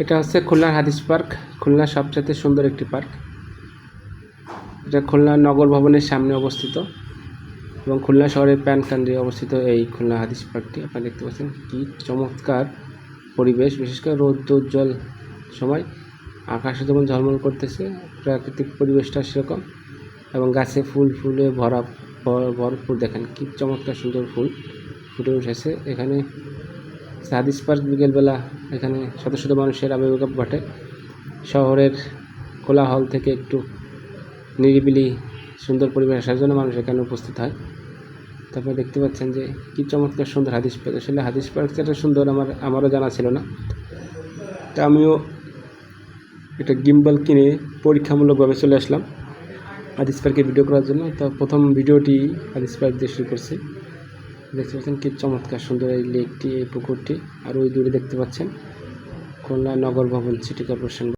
এটা হচ্ছে খুলনার হাদিস পার্ক। খুলনার সবচেয়ে সুন্দর একটি পার্ক। এটা খুলনা নগর ভবনের সামনে অবস্থিত এবং খুলনা শহরের প্যানকান্ডে অবস্থিত এই খুলনা হাদিস পার্কটি। আপনারা দেখতে পাচ্ছেন কি চমৎকার পরিবেশ, বিশেষ করে রৌদ্র উজ্জ্বল সময়। আকাশে যেমন ঝলমল করতেছে, প্রাকৃতিক পরিবেশটা সেরকম এবং গাছে ফুল, ফুলে ভর- ভরপুর। দেখেন কি চমৎকার সুন্দর ফুল ফুটে উঠেছে। এখানে হাদিস পার্ক বিকেলবেলা এখানে শত শত মানুষের আবির্ভাব ঘটে। শহরের কোলাহল থেকে একটু নিরিবিলি, সুন্দর পরিবেশ আসার জন্য মানুষ এখানে উপস্থিত হয়। তারপরে দেখতে পাচ্ছেন যে কি চমৎকার সুন্দর হাদিস পার্ক। আসলে হাদিস পার্ক যেটা সুন্দর আমার, আমারও জানা ছিল না। তা আমিও একটা গিম্বল কিনে পরীক্ষামূলকভাবে চলে আসলাম হাদিস পার্কে ভিডিও করার জন্য। তো প্রথম ভিডিওটি হাদিস পার্ক দিয়ে শুরু করছি। দেখতে পাচ্ছেন কি চমৎকার সুন্দর এই লেকটি, এই পুকুরটি। আর ওই দূরে দেখতে পাচ্ছেন, খুলনা নগর ভবন সিটি কর্পোরেশন